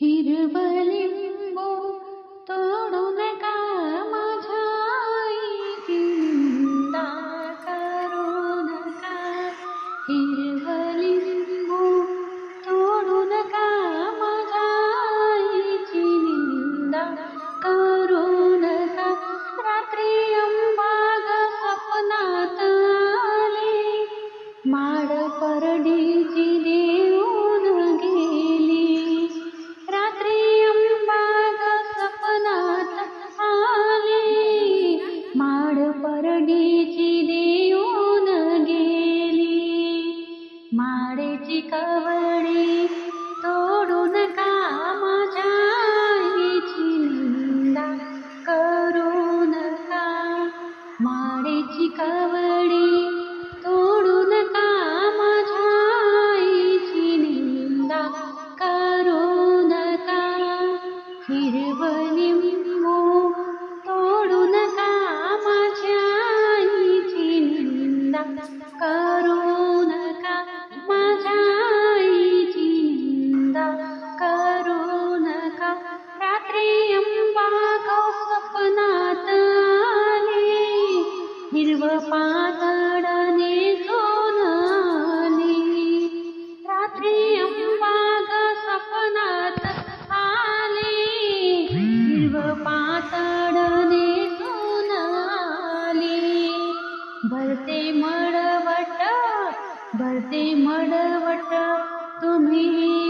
हिरवलिंबू तोडून का माझ्या निंदा करू नका हिरवलिंबू तोडून का माझ्या निंदा करू नका रात्री अंबाग स्वप्नात माड परडीची भरते मडवट तुम्ही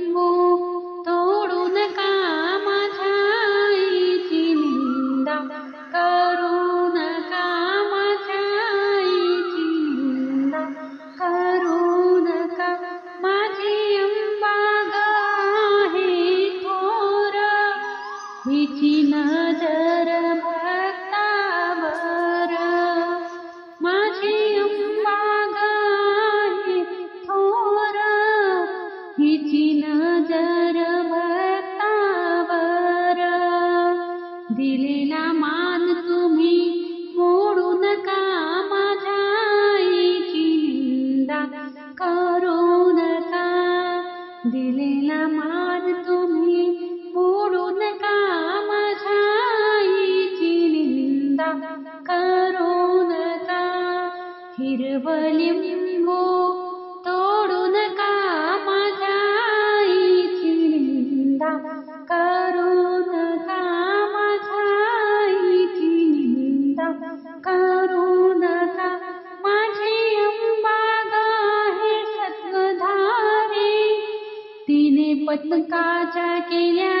धरम् हिरवलिंबू तोडू नका माझ्या आईची निंदा करू नका माझ्या निंदा करू नका माझी अंबाग आहे सत्वधारी. तिने पत्काच्या केल्या